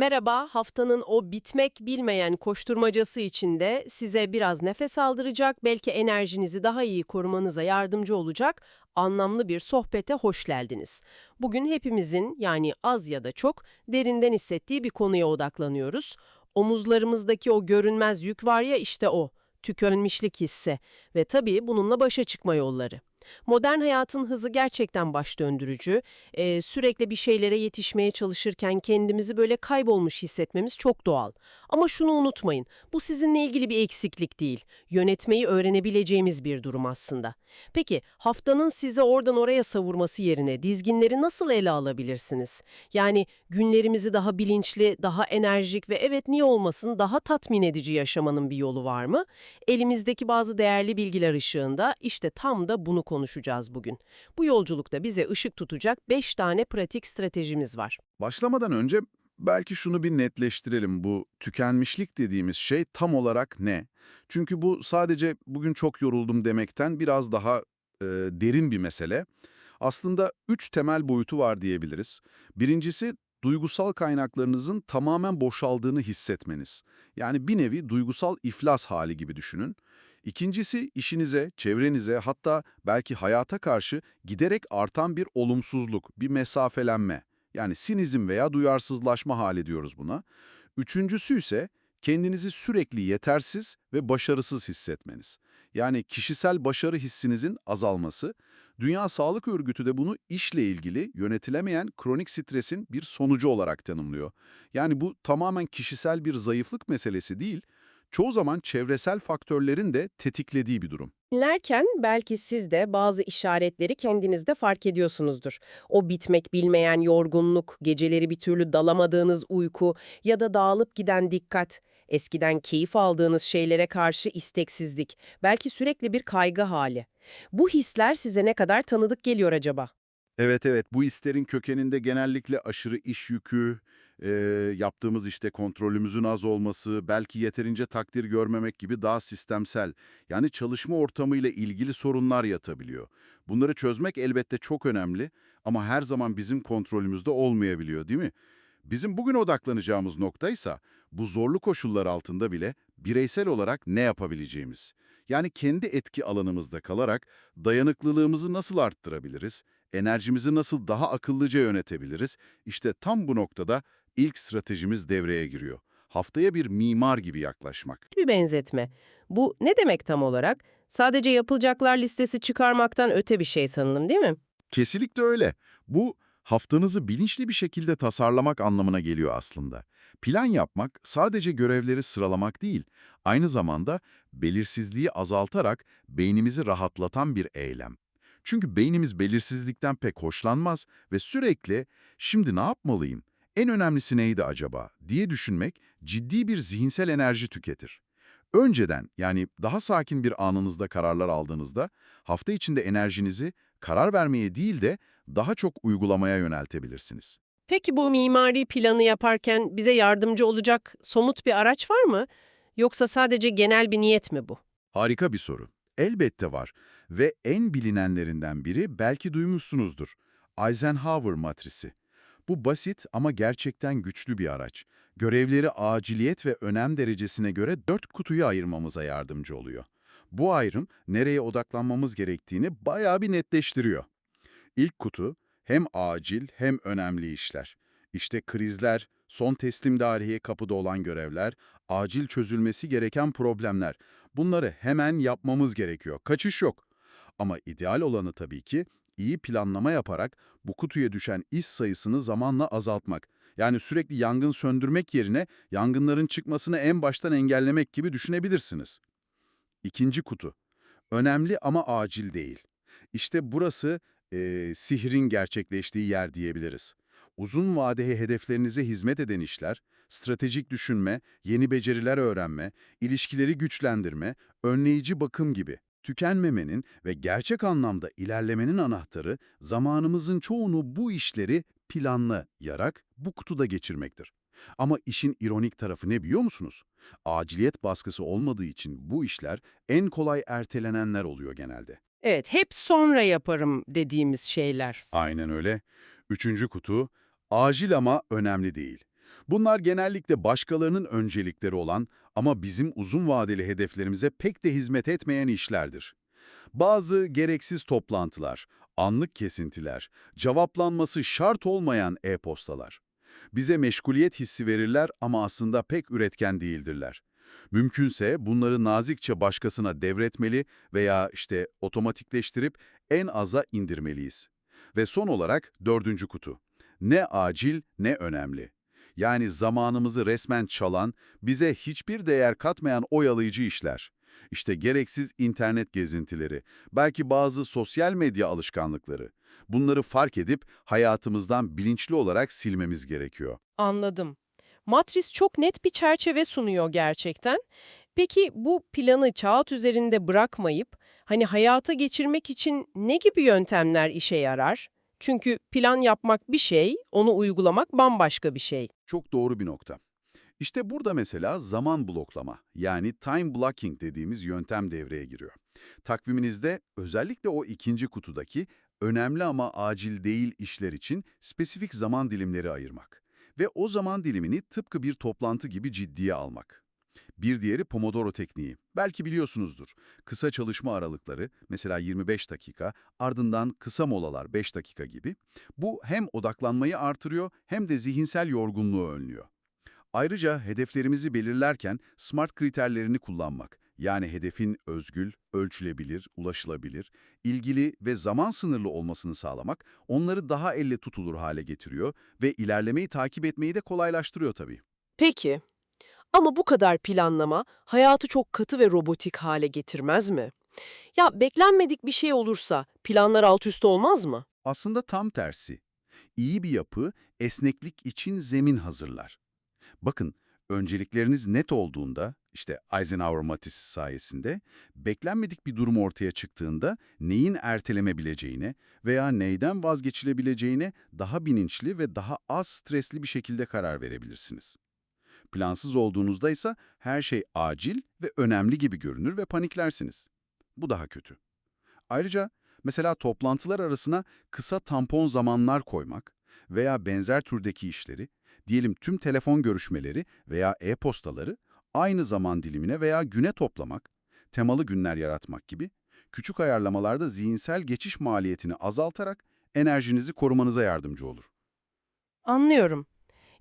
Merhaba, haftanın o bitmek bilmeyen koşturmacası içinde size biraz nefes aldıracak, belki enerjinizi daha iyi korumanıza yardımcı olacak anlamlı bir sohbete hoş geldiniz. Bugün hepimizin yani az ya da çok derinden hissettiği bir konuya odaklanıyoruz. Omuzlarımızdaki o görünmez yük var ya işte o, tükenmişlik hissi ve tabii bununla başa çıkma yolları. Modern hayatın hızı gerçekten baş döndürücü. Ee, sürekli bir şeylere yetişmeye çalışırken kendimizi böyle kaybolmuş hissetmemiz çok doğal. Ama şunu unutmayın, bu sizinle ilgili bir eksiklik değil. Yönetmeyi öğrenebileceğimiz bir durum aslında. Peki haftanın sizi oradan oraya savurması yerine dizginleri nasıl ele alabilirsiniz? Yani günlerimizi daha bilinçli, daha enerjik ve evet niye olmasın daha tatmin edici yaşamanın bir yolu var mı? Elimizdeki bazı değerli bilgiler ışığında işte tam da bunu konuşacağız bugün. Bu yolculukta bize ışık tutacak 5 tane pratik stratejimiz var. Başlamadan önce belki şunu bir netleştirelim. Bu tükenmişlik dediğimiz şey tam olarak ne? Çünkü bu sadece bugün çok yoruldum demekten biraz daha e, derin bir mesele. Aslında üç temel boyutu var diyebiliriz. Birincisi duygusal kaynaklarınızın tamamen boşaldığını hissetmeniz. Yani bir nevi duygusal iflas hali gibi düşünün. İkincisi işinize, çevrenize hatta belki hayata karşı giderek artan bir olumsuzluk, bir mesafelenme. Yani sinizm veya duyarsızlaşma hali diyoruz buna. Üçüncüsü ise kendinizi sürekli yetersiz ve başarısız hissetmeniz. Yani kişisel başarı hissinizin azalması. Dünya Sağlık Örgütü de bunu işle ilgili yönetilemeyen kronik stresin bir sonucu olarak tanımlıyor. Yani bu tamamen kişisel bir zayıflık meselesi değil, çoğu zaman çevresel faktörlerin de tetiklediği bir durum. Dinlerken belki siz de bazı işaretleri kendinizde fark ediyorsunuzdur. O bitmek bilmeyen yorgunluk, geceleri bir türlü dalamadığınız uyku ya da dağılıp giden dikkat, eskiden keyif aldığınız şeylere karşı isteksizlik, belki sürekli bir kaygı hali. Bu hisler size ne kadar tanıdık geliyor acaba? Evet evet bu isterin kökeninde genellikle aşırı iş yükü, e, yaptığımız işte kontrolümüzün az olması, belki yeterince takdir görmemek gibi daha sistemsel, yani çalışma ortamıyla ilgili sorunlar yatabiliyor. Bunları çözmek elbette çok önemli ama her zaman bizim kontrolümüzde olmayabiliyor değil mi? Bizim bugün odaklanacağımız nokta ise bu zorlu koşullar altında bile bireysel olarak ne yapabileceğimiz. Yani kendi etki alanımızda kalarak dayanıklılığımızı nasıl arttırabiliriz, enerjimizi nasıl daha akıllıca yönetebiliriz? İşte tam bu noktada ilk stratejimiz devreye giriyor. Haftaya bir mimar gibi yaklaşmak. Bir benzetme. Bu ne demek tam olarak? Sadece yapılacaklar listesi çıkarmaktan öte bir şey sanırım değil mi? Kesinlikle öyle. Bu haftanızı bilinçli bir şekilde tasarlamak anlamına geliyor aslında. Plan yapmak sadece görevleri sıralamak değil, aynı zamanda belirsizliği azaltarak beynimizi rahatlatan bir eylem. Çünkü beynimiz belirsizlikten pek hoşlanmaz ve sürekli şimdi ne yapmalıyım, en önemlisi neydi acaba diye düşünmek ciddi bir zihinsel enerji tüketir. Önceden yani daha sakin bir anınızda kararlar aldığınızda hafta içinde enerjinizi karar vermeye değil de daha çok uygulamaya yöneltebilirsiniz. Peki bu mimari planı yaparken bize yardımcı olacak somut bir araç var mı? Yoksa sadece genel bir niyet mi bu? Harika bir soru. Elbette var ve en bilinenlerinden biri belki duymuşsunuzdur. Eisenhower matrisi. Bu basit ama gerçekten güçlü bir araç. Görevleri aciliyet ve önem derecesine göre dört kutuya ayırmamıza yardımcı oluyor. Bu ayrım nereye odaklanmamız gerektiğini bayağı bir netleştiriyor. İlk kutu hem acil hem önemli işler. İşte krizler, son teslim tarihe kapıda olan görevler, acil çözülmesi gereken problemler. Bunları hemen yapmamız gerekiyor. Kaçış yok. Ama ideal olanı tabii ki iyi planlama yaparak bu kutuya düşen iş sayısını zamanla azaltmak. Yani sürekli yangın söndürmek yerine yangınların çıkmasını en baştan engellemek gibi düşünebilirsiniz. İkinci kutu. Önemli ama acil değil. İşte burası e, sihrin gerçekleştiği yer diyebiliriz. Uzun vadeli hedeflerinize hizmet eden işler, stratejik düşünme, yeni beceriler öğrenme, ilişkileri güçlendirme, önleyici bakım gibi. Tükenmemenin ve gerçek anlamda ilerlemenin anahtarı zamanımızın çoğunu bu işleri planlı yarak bu kutuda geçirmektir. Ama işin ironik tarafı ne biliyor musunuz? Aciliyet baskısı olmadığı için bu işler en kolay ertelenenler oluyor genelde. Evet, hep sonra yaparım dediğimiz şeyler. Aynen öyle. Üçüncü kutu, acil ama önemli değil. Bunlar genellikle başkalarının öncelikleri olan ama bizim uzun vadeli hedeflerimize pek de hizmet etmeyen işlerdir. Bazı gereksiz toplantılar, anlık kesintiler, cevaplanması şart olmayan e-postalar. Bize meşguliyet hissi verirler ama aslında pek üretken değildirler. Mümkünse bunları nazikçe başkasına devretmeli veya işte otomatikleştirip en aza indirmeliyiz. Ve son olarak dördüncü kutu. Ne acil ne önemli. Yani zamanımızı resmen çalan, bize hiçbir değer katmayan oyalayıcı işler. İşte gereksiz internet gezintileri, belki bazı sosyal medya alışkanlıkları. Bunları fark edip hayatımızdan bilinçli olarak silmemiz gerekiyor. Anladım. Matris çok net bir çerçeve sunuyor gerçekten. Peki bu planı kağıt üzerinde bırakmayıp hani hayata geçirmek için ne gibi yöntemler işe yarar? Çünkü plan yapmak bir şey, onu uygulamak bambaşka bir şey. Çok doğru bir nokta. İşte burada mesela zaman bloklama yani time blocking dediğimiz yöntem devreye giriyor. Takviminizde özellikle o ikinci kutudaki önemli ama acil değil işler için spesifik zaman dilimleri ayırmak. Ve o zaman dilimini tıpkı bir toplantı gibi ciddiye almak. Bir diğeri Pomodoro tekniği. Belki biliyorsunuzdur. Kısa çalışma aralıkları, mesela 25 dakika, ardından kısa molalar 5 dakika gibi. Bu hem odaklanmayı artırıyor hem de zihinsel yorgunluğu önlüyor. Ayrıca hedeflerimizi belirlerken SMART kriterlerini kullanmak, yani hedefin özgül, ölçülebilir, ulaşılabilir, ilgili ve zaman sınırlı olmasını sağlamak, onları daha elle tutulur hale getiriyor ve ilerlemeyi takip etmeyi de kolaylaştırıyor tabii. Peki. Ama bu kadar planlama hayatı çok katı ve robotik hale getirmez mi? Ya beklenmedik bir şey olursa planlar alt üst olmaz mı? Aslında tam tersi. İyi bir yapı, esneklik için zemin hazırlar. Bakın, öncelikleriniz net olduğunda, işte Eisenhower matrisi sayesinde, beklenmedik bir durum ortaya çıktığında neyin ertelenebileceğine veya neyden vazgeçilebileceğine daha bilinçli ve daha az stresli bir şekilde karar verebilirsiniz. Plansız olduğunuzda ise her şey acil ve önemli gibi görünür ve paniklersiniz. Bu daha kötü. Ayrıca mesela toplantılar arasına kısa tampon zamanlar koymak veya benzer türdeki işleri, diyelim tüm telefon görüşmeleri veya e-postaları aynı zaman dilimine veya güne toplamak, temalı günler yaratmak gibi küçük ayarlamalarda zihinsel geçiş maliyetini azaltarak enerjinizi korumanıza yardımcı olur. Anlıyorum.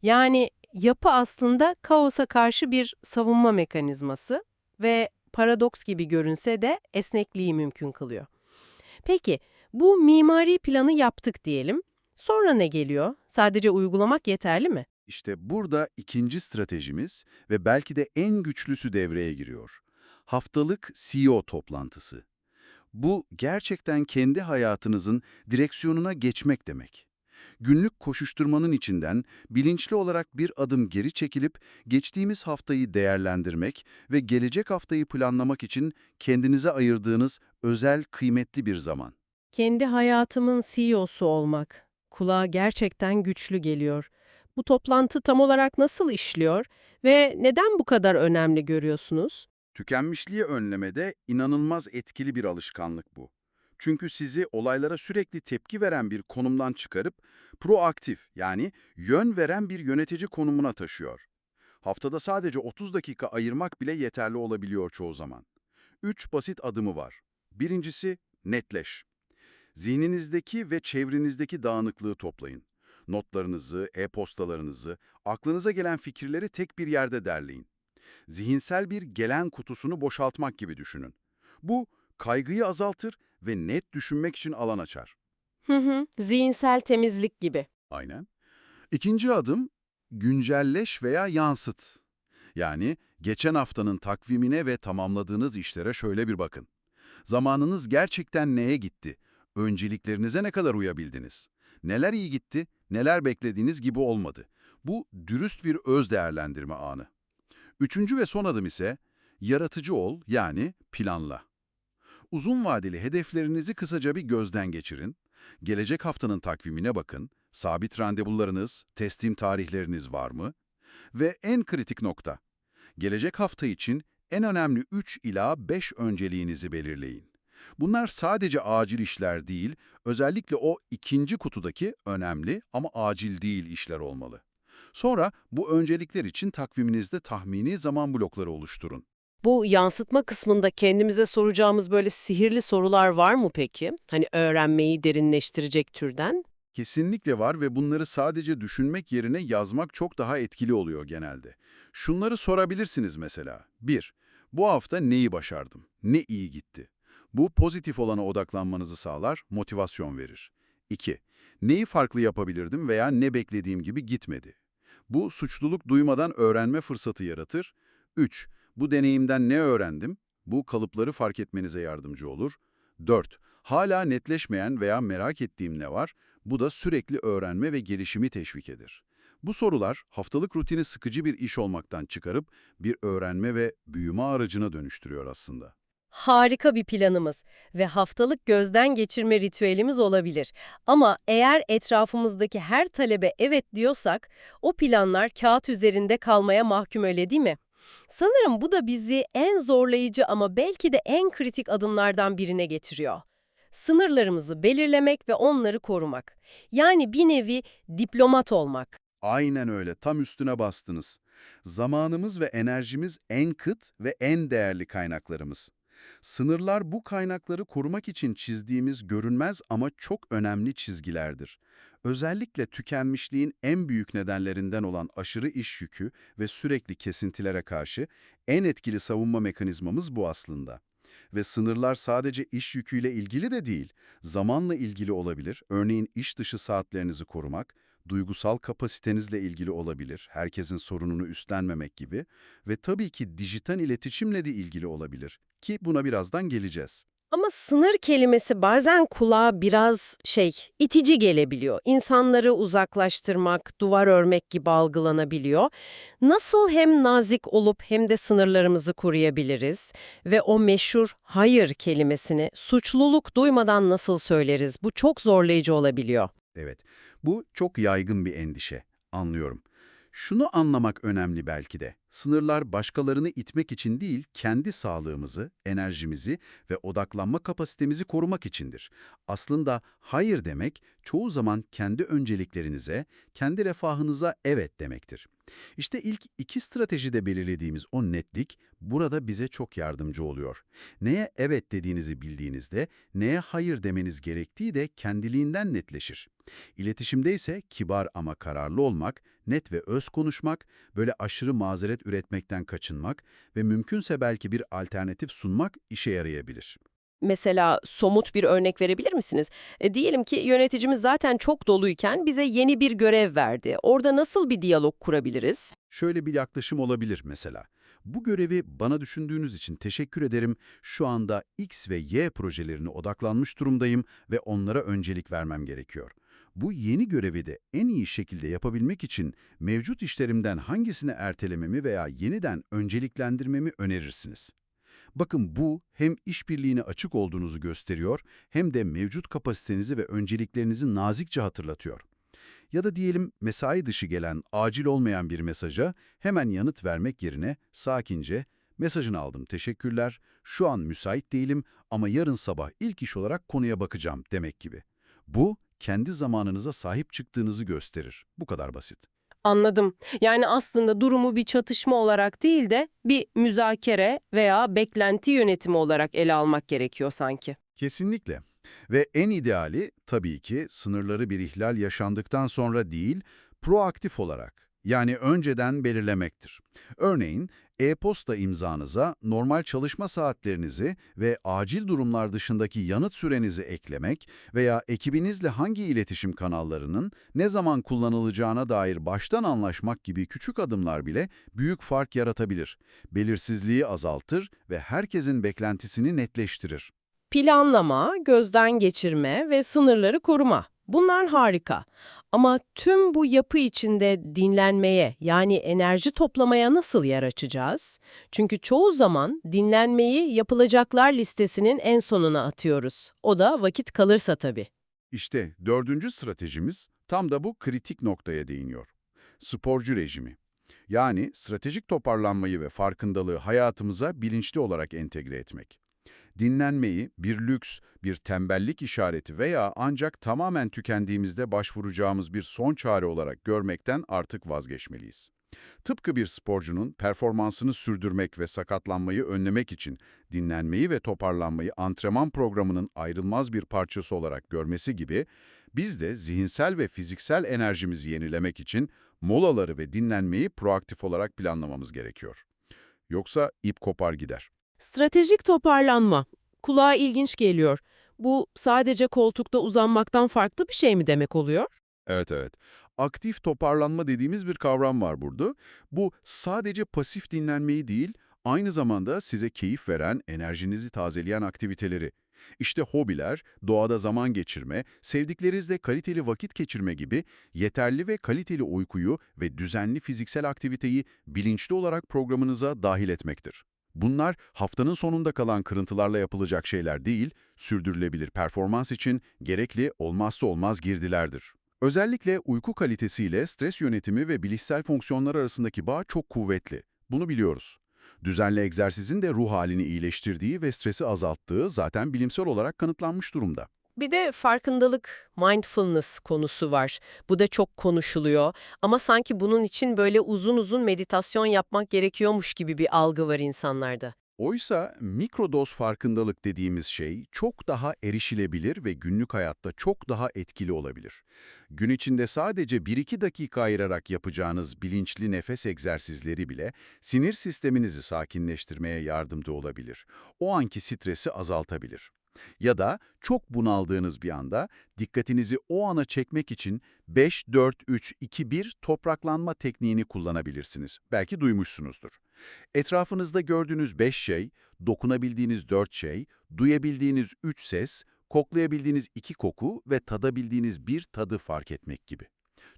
Yani yapı aslında kaosa karşı bir savunma mekanizması ve paradoks gibi görünse de esnekliği mümkün kılıyor. Peki, bu mimari planı yaptık diyelim. Sonra ne geliyor? Sadece uygulamak yeterli mi? İşte burada ikinci stratejimiz ve belki de en güçlüsü devreye giriyor. Haftalık CEO toplantısı. Bu gerçekten kendi hayatınızın direksiyonuna geçmek demek. Günlük koşuşturmanın içinden bilinçli olarak bir adım geri çekilip geçtiğimiz haftayı değerlendirmek ve gelecek haftayı planlamak için kendinize ayırdığınız özel, kıymetli bir zaman. Kendi hayatımın CEO'su olmak. Kulağa gerçekten güçlü geliyor. Bu toplantı tam olarak nasıl işliyor ve neden bu kadar önemli görüyorsunuz? Tükenmişliği önlemede inanılmaz etkili bir alışkanlık bu. Çünkü sizi olaylara sürekli tepki veren bir konumdan çıkarıp proaktif yani yön veren bir yönetici konumuna taşıyor. Haftada sadece 30 dakika ayırmak bile yeterli olabiliyor çoğu zaman. Üç basit adımı var. Birincisi netleş. Zihninizdeki ve çevrenizdeki dağınıklığı toplayın. Notlarınızı, e-postalarınızı, aklınıza gelen fikirleri tek bir yerde derleyin. Zihinsel bir gelen kutusunu boşaltmak gibi düşünün. Bu, kaygıyı azaltır ve net düşünmek için alan açar. Hı hı, zihinsel temizlik gibi. Aynen. İkinci adım, güncelleş veya yansıt. Yani geçen haftanın takvimine ve tamamladığınız işlere şöyle bir bakın. Zamanınız gerçekten neye gitti? Önceliklerinize ne kadar uyabildiniz? Neler iyi gitti, neler beklediğiniz gibi olmadı? Bu dürüst bir öz değerlendirme anı. Üçüncü ve son adım ise yaratıcı ol yani planla. Uzun vadeli hedeflerinizi kısaca bir gözden geçirin. Gelecek haftanın takvimine bakın. Sabit randevularınız, teslim tarihleriniz var mı? Ve en kritik nokta. Gelecek hafta için en önemli 3 ila 5 önceliğinizi belirleyin. Bunlar sadece acil işler değil, özellikle o ikinci kutudaki önemli ama acil değil işler olmalı. Sonra bu öncelikler için takviminizde tahmini zaman blokları oluşturun. Bu yansıtma kısmında kendimize soracağımız böyle sihirli sorular var mı peki? Hani öğrenmeyi derinleştirecek türden? Kesinlikle var ve bunları sadece düşünmek yerine yazmak çok daha etkili oluyor genelde. Şunları sorabilirsiniz mesela. 1. Bu hafta neyi başardım? Ne iyi gitti? Bu pozitif olana odaklanmanızı sağlar, motivasyon verir. 2. Neyi farklı yapabilirdim veya ne beklediğim gibi gitmedi? Bu suçluluk duymadan öğrenme fırsatı yaratır. 3. Bu deneyimden ne öğrendim? Bu kalıpları fark etmenize yardımcı olur. 4. Hala netleşmeyen veya merak ettiğim ne var? Bu da sürekli öğrenme ve gelişimi teşvik eder. Bu sorular haftalık rutini sıkıcı bir iş olmaktan çıkarıp bir öğrenme ve büyüme aracına dönüştürüyor aslında. Harika bir planımız ve haftalık gözden geçirme ritüelimiz olabilir. Ama eğer etrafımızdaki her talebe evet diyorsak, o planlar kağıt üzerinde kalmaya mahkum öyle değil mi? Sanırım bu da bizi en zorlayıcı ama belki de en kritik adımlardan birine getiriyor. Sınırlarımızı belirlemek ve onları korumak. Yani bir nevi diplomat olmak. Aynen öyle, tam üstüne bastınız. Zamanımız ve enerjimiz en kıt ve en değerli kaynaklarımız. Sınırlar bu kaynakları korumak için çizdiğimiz görünmez ama çok önemli çizgilerdir. Özellikle tükenmişliğin en büyük nedenlerinden olan aşırı iş yükü ve sürekli kesintilere karşı en etkili savunma mekanizmamız bu aslında. Ve sınırlar sadece iş yüküyle ilgili de değil, zamanla ilgili olabilir. Örneğin iş dışı saatlerinizi korumak, duygusal kapasitenizle ilgili olabilir, herkesin sorununu üstlenmemek gibi ve tabii ki dijital iletişimle de ilgili olabilir ki buna birazdan geleceğiz. Ama sınır kelimesi bazen kulağa biraz şey, itici gelebiliyor. İnsanları uzaklaştırmak, duvar örmek gibi algılanabiliyor. Nasıl hem nazik olup hem de sınırlarımızı koruyabiliriz? Ve o meşhur hayır kelimesini suçluluk duymadan nasıl söyleriz? Bu çok zorlayıcı olabiliyor. Evet, bu çok yaygın bir endişe, anlıyorum. Şunu anlamak önemli belki de. Sınırlar başkalarını itmek için değil, kendi sağlığımızı, enerjimizi ve odaklanma kapasitemizi korumak içindir. Aslında hayır demek çoğu zaman kendi önceliklerinize, kendi refahınıza evet demektir. İşte ilk iki stratejide belirlediğimiz o netlik burada bize çok yardımcı oluyor. Neye evet dediğinizi bildiğinizde neye hayır demeniz gerektiği de kendiliğinden netleşir. İletişimde ise kibar ama kararlı olmak, net ve öz konuşmak, böyle aşırı mazeret üretmekten kaçınmak ve mümkünse belki bir alternatif sunmak işe yarayabilir. Mesela somut bir örnek verebilir misiniz? E, diyelim ki yöneticimiz zaten çok doluyken bize yeni bir görev verdi. Orada nasıl bir diyalog kurabiliriz? Şöyle bir yaklaşım olabilir mesela. Bu görevi bana düşündüğünüz için teşekkür ederim. Şu anda X ve Y projelerine odaklanmış durumdayım ve onlara öncelik vermem gerekiyor. Bu yeni görevi de en iyi şekilde yapabilmek için mevcut işlerimden hangisini ertelememi veya yeniden önceliklendirmemi önerirsiniz. Bakın bu hem işbirliğine açık olduğunuzu gösteriyor hem de mevcut kapasitenizi ve önceliklerinizi nazikçe hatırlatıyor. Ya da diyelim mesai dışı gelen, acil olmayan bir mesaja hemen yanıt vermek yerine sakince mesajını aldım teşekkürler, şu an müsait değilim ama yarın sabah ilk iş olarak konuya bakacağım demek gibi. Bu kendi zamanınıza sahip çıktığınızı gösterir. Bu kadar basit. Anladım. Yani aslında durumu bir çatışma olarak değil de bir müzakere veya beklenti yönetimi olarak ele almak gerekiyor sanki. Kesinlikle. Ve en ideali tabii ki sınırları bir ihlal yaşandıktan sonra değil, proaktif olarak yani önceden belirlemektir. Örneğin e-posta imzanıza normal çalışma saatlerinizi ve acil durumlar dışındaki yanıt sürenizi eklemek veya ekibinizle hangi iletişim kanallarının ne zaman kullanılacağına dair baştan anlaşmak gibi küçük adımlar bile büyük fark yaratabilir. Belirsizliği azaltır ve herkesin beklentisini netleştirir. Planlama, gözden geçirme ve sınırları koruma. Bunlar harika. Ama tüm bu yapı içinde dinlenmeye yani enerji toplamaya nasıl yer açacağız? Çünkü çoğu zaman dinlenmeyi yapılacaklar listesinin en sonuna atıyoruz. O da vakit kalırsa tabii. İşte dördüncü stratejimiz tam da bu kritik noktaya değiniyor. Sporcu rejimi. Yani stratejik toparlanmayı ve farkındalığı hayatımıza bilinçli olarak entegre etmek. Dinlenmeyi bir lüks, bir tembellik işareti veya ancak tamamen tükendiğimizde başvuracağımız bir son çare olarak görmekten artık vazgeçmeliyiz. Tıpkı bir sporcunun performansını sürdürmek ve sakatlanmayı önlemek için dinlenmeyi ve toparlanmayı antrenman programının ayrılmaz bir parçası olarak görmesi gibi, biz de zihinsel ve fiziksel enerjimizi yenilemek için molaları ve dinlenmeyi proaktif olarak planlamamız gerekiyor. Yoksa ip kopar gider. Stratejik toparlanma. Kulağa ilginç geliyor. Bu sadece koltukta uzanmaktan farklı bir şey mi demek oluyor? Evet evet. Aktif toparlanma dediğimiz bir kavram var burada. Bu sadece pasif dinlenmeyi değil, aynı zamanda size keyif veren, enerjinizi tazeleyen aktiviteleri. İşte hobiler, doğada zaman geçirme, sevdiklerinizle kaliteli vakit geçirme gibi yeterli ve kaliteli uykuyu ve düzenli fiziksel aktiviteyi bilinçli olarak programınıza dahil etmektir. Bunlar haftanın sonunda kalan kırıntılarla yapılacak şeyler değil, sürdürülebilir performans için gerekli olmazsa olmaz girdilerdir. Özellikle uyku kalitesiyle stres yönetimi ve bilişsel fonksiyonlar arasındaki bağ çok kuvvetli. Bunu biliyoruz. Düzenli egzersizin de ruh halini iyileştirdiği ve stresi azalttığı zaten bilimsel olarak kanıtlanmış durumda. Bir de farkındalık, mindfulness konusu var. Bu da çok konuşuluyor ama sanki bunun için böyle uzun uzun meditasyon yapmak gerekiyormuş gibi bir algı var insanlarda. Oysa mikrodoz farkındalık dediğimiz şey çok daha erişilebilir ve günlük hayatta çok daha etkili olabilir. Gün içinde sadece 1-2 dakika ayırarak yapacağınız bilinçli nefes egzersizleri bile sinir sisteminizi sakinleştirmeye yardımcı olabilir. O anki stresi azaltabilir. Ya da çok bunaldığınız bir anda dikkatinizi o ana çekmek için 5-4-3-2-1 topraklanma tekniğini kullanabilirsiniz. Belki duymuşsunuzdur. Etrafınızda gördüğünüz 5 şey, dokunabildiğiniz 4 şey, duyabildiğiniz 3 ses, koklayabildiğiniz 2 koku ve tadabildiğiniz bir tadı fark etmek gibi.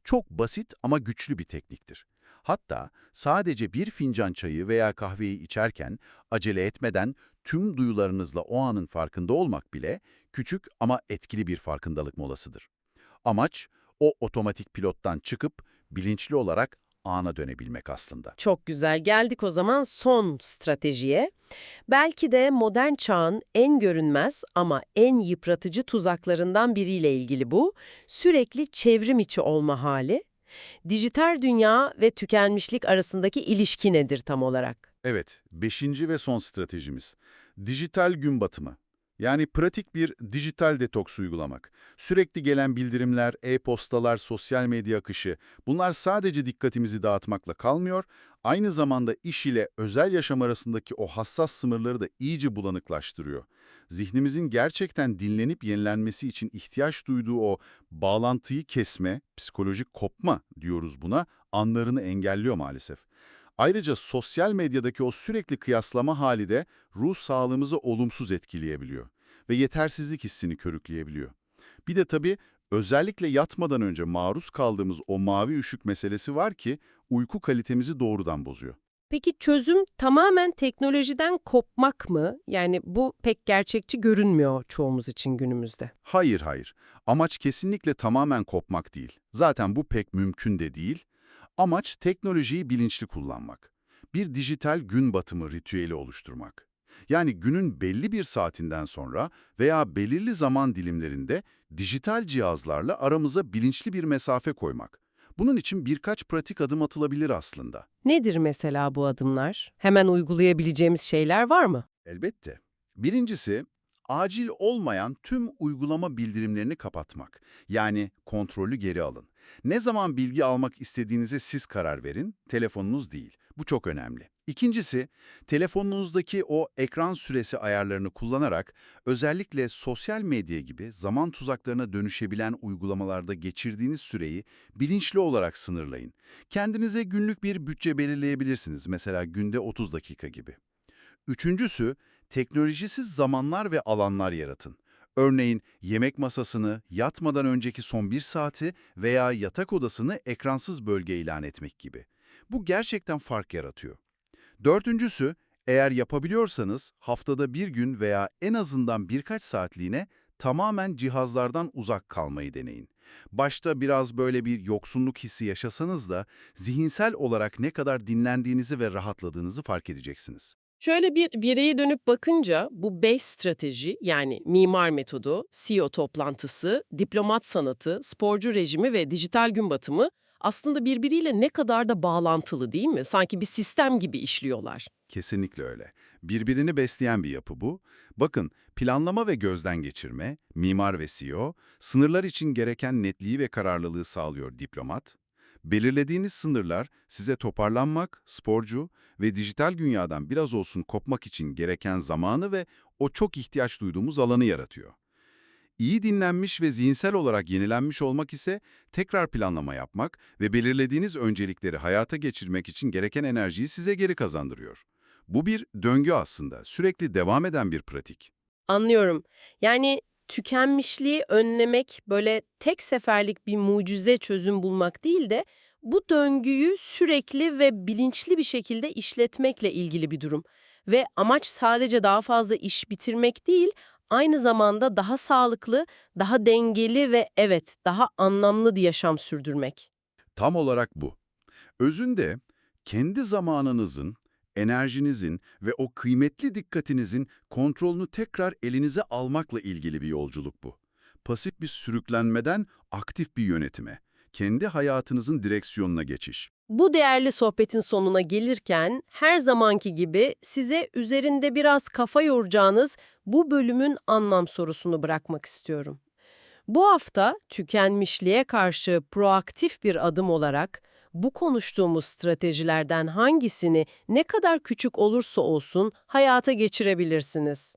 Çok basit ama güçlü bir tekniktir. Hatta sadece bir fincan çayı veya kahveyi içerken acele etmeden tüm duyularınızla o anın farkında olmak bile küçük ama etkili bir farkındalık molasıdır. Amaç o otomatik pilottan çıkıp bilinçli olarak ana dönebilmek aslında. Çok güzel. Geldik o zaman son stratejiye. Belki de modern çağın en görünmez ama en yıpratıcı tuzaklarından biriyle ilgili bu. Sürekli çevrim içi olma hali. Dijital dünya ve tükenmişlik arasındaki ilişki nedir tam olarak? Evet, beşinci ve son stratejimiz. Dijital gün batımı. Yani pratik bir dijital detoks uygulamak. Sürekli gelen bildirimler, e-postalar, sosyal medya akışı, bunlar sadece dikkatimizi dağıtmakla kalmıyor, aynı zamanda iş ile özel yaşam arasındaki o hassas sınırları da iyice bulanıklaştırıyor. Zihnimizin gerçekten dinlenip yenilenmesi için ihtiyaç duyduğu o bağlantıyı kesme, psikolojik kopma diyoruz buna, anlarını engelliyor maalesef. Ayrıca sosyal medyadaki o sürekli kıyaslama hali de ruh sağlığımızı olumsuz etkileyebiliyor ve yetersizlik hissini körükleyebiliyor. Bir de tabii özellikle yatmadan önce maruz kaldığımız o mavi ışık meselesi var ki uyku kalitemizi doğrudan bozuyor. Peki çözüm tamamen teknolojiden kopmak mı? Yani bu pek gerçekçi görünmüyor çoğumuz için günümüzde. Hayır hayır. Amaç kesinlikle tamamen kopmak değil. Zaten bu pek mümkün de değil. Amaç teknolojiyi bilinçli kullanmak. Bir dijital gün batımı ritüeli oluşturmak. Yani günün belli bir saatinden sonra veya belirli zaman dilimlerinde dijital cihazlarla aramıza bilinçli bir mesafe koymak. Bunun için birkaç pratik adım atılabilir aslında. Nedir mesela bu adımlar? Hemen uygulayabileceğimiz şeyler var mı? Elbette. Birincisi, acil olmayan tüm uygulama bildirimlerini kapatmak. Yani kontrolü geri alın. Ne zaman bilgi almak istediğinize siz karar verin, telefonunuz değil. Bu çok önemli. İkincisi, telefonunuzdaki o ekran süresi ayarlarını kullanarak özellikle sosyal medya gibi zaman tuzaklarına dönüşebilen uygulamalarda geçirdiğiniz süreyi bilinçli olarak sınırlayın. Kendinize günlük bir bütçe belirleyebilirsiniz, mesela günde 30 dakika gibi. Üçüncüsü, teknolojisiz zamanlar ve alanlar yaratın. Örneğin yemek masasını, yatmadan önceki son bir saati veya yatak odasını ekransız bölge ilan etmek gibi. Bu gerçekten fark yaratıyor. Dördüncüsü, eğer yapabiliyorsanız haftada bir gün veya en azından birkaç saatliğine tamamen cihazlardan uzak kalmayı deneyin. Başta biraz böyle bir yoksunluk hissi yaşasanız da zihinsel olarak ne kadar dinlendiğinizi ve rahatladığınızı fark edeceksiniz. Şöyle bir bireye dönüp bakınca bu 5 strateji yani mimar metodu, CEO toplantısı, diplomat sanatı, sporcu rejimi ve dijital gün batımı aslında birbiriyle ne kadar da bağlantılı değil mi? Sanki bir sistem gibi işliyorlar. Kesinlikle öyle. Birbirini besleyen bir yapı bu. Bakın, planlama ve gözden geçirme, mimar ve CEO, sınırlar için gereken netliği ve kararlılığı sağlıyor diplomat. Belirlediğiniz sınırlar size toparlanmak, sporcu ve dijital dünyadan biraz olsun kopmak için gereken zamanı ve o çok ihtiyaç duyduğumuz alanı yaratıyor. İyi dinlenmiş ve zihinsel olarak yenilenmiş olmak ise tekrar planlama yapmak ve belirlediğiniz öncelikleri hayata geçirmek için gereken enerjiyi size geri kazandırıyor. Bu bir döngü aslında, sürekli devam eden bir pratik. Anlıyorum. Yani tükenmişliği önlemek böyle tek seferlik bir mucize çözüm bulmak değil de bu döngüyü sürekli ve bilinçli bir şekilde işletmekle ilgili bir durum. Ve amaç sadece daha fazla iş bitirmek değil, aynı zamanda daha sağlıklı, daha dengeli ve evet daha anlamlı bir yaşam sürdürmek. Tam olarak bu. Özünde kendi zamanınızın, enerjinizin ve o kıymetli dikkatinizin kontrolünü tekrar elinize almakla ilgili bir yolculuk bu. Pasif bir sürüklenmeden aktif bir yönetime, kendi hayatınızın direksiyonuna geçiş. Bu değerli sohbetin sonuna gelirken her zamanki gibi size üzerinde biraz kafa yoracağınız bu bölümün anlam sorusunu bırakmak istiyorum. Bu hafta tükenmişliğe karşı proaktif bir adım olarak bu konuştuğumuz stratejilerden hangisini ne kadar küçük olursa olsun hayata geçirebilirsiniz?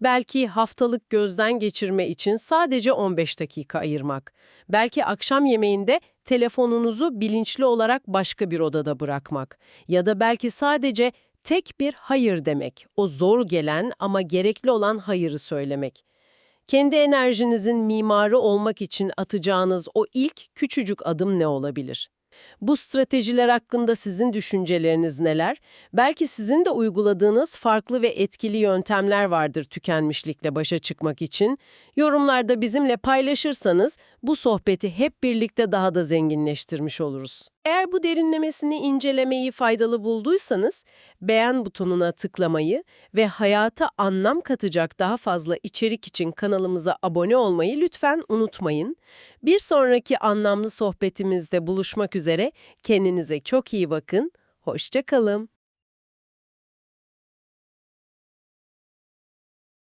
Belki haftalık gözden geçirme için sadece 15 dakika ayırmak. Belki akşam yemeğinde telefonunuzu bilinçli olarak başka bir odada bırakmak. Ya da belki sadece tek bir hayır demek. O zor gelen ama gerekli olan hayırı söylemek. Kendi enerjinizin mimarı olmak için atacağınız o ilk küçücük adım ne olabilir? Bu stratejiler hakkında sizin düşünceleriniz neler? Belki sizin de uyguladığınız farklı ve etkili yöntemler vardır tükenmişlikle başa çıkmak için. Yorumlarda bizimle paylaşırsanız bu sohbeti hep birlikte daha da zenginleştirmiş oluruz. Eğer bu derinlemesini incelemeyi faydalı bulduysanız beğen butonuna tıklamayı ve hayata anlam katacak daha fazla içerik için kanalımıza abone olmayı lütfen unutmayın. Bir sonraki anlamlı sohbetimizde buluşmak üzere kendinize çok iyi bakın, hoşça kalın.